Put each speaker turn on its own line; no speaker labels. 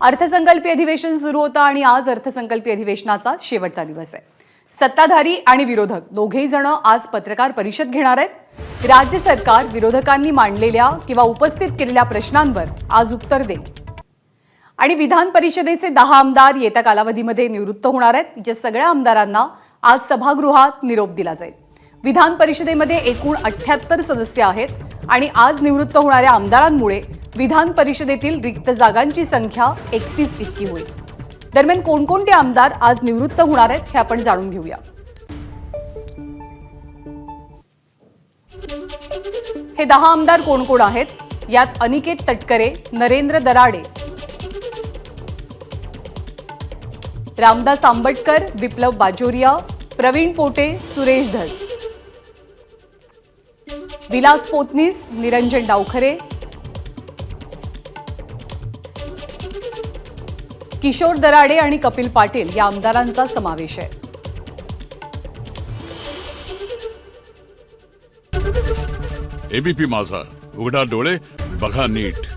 अर्थसंकल्पीय अधिवेशन सुरू होतं आणि आज अर्थसंकल्पीय अधिवेशनाचा शेवटचा दिवस आहे. सत्ताधारी आणि विरोधक दोघेही जण आज पत्रकार परिषद घेणार आहेत. राज्य सरकार विरोधकांनी मांडलेल्या किंवा उपस्थित केलेल्या प्रश्नांवर आज उत्तर देईल. आणि विधान परिषदेचे दहा आमदार येत्या कालावधीमध्ये निवृत्त होणार आहेत. या सगळ्या आमदारांना आज सभागृहात निरोप दिला जाईल. विधान परिषदेमध्ये एकूण अठ्ठ्याहत्तर सदस्य आहेत. आणि आज निवृत्त होणाऱ्या आमदारांमुळे विधान परिषदेतील रिक्त जागांची संख्या एकतीस इतकी होईल. दरम्यान कोणकोणते आमदार आज निवृत्त होणार आहेत हे आपण जाणून घेऊया. हे दहा आमदार कोण कोण आहेत? यात अनिकेत तटकरे नरेंद्र दराडे रामदास आंबटकर विप्लव बाजोरिया प्रवीण पोटे सुरेश धस. विलास पोतनीस निरंजन डावखरे किशोर दराडे आणि कपिल पाटील या आमदारांचा समावेश आहे.
एबीपी माझा. उघडा डोळे बघा नीट.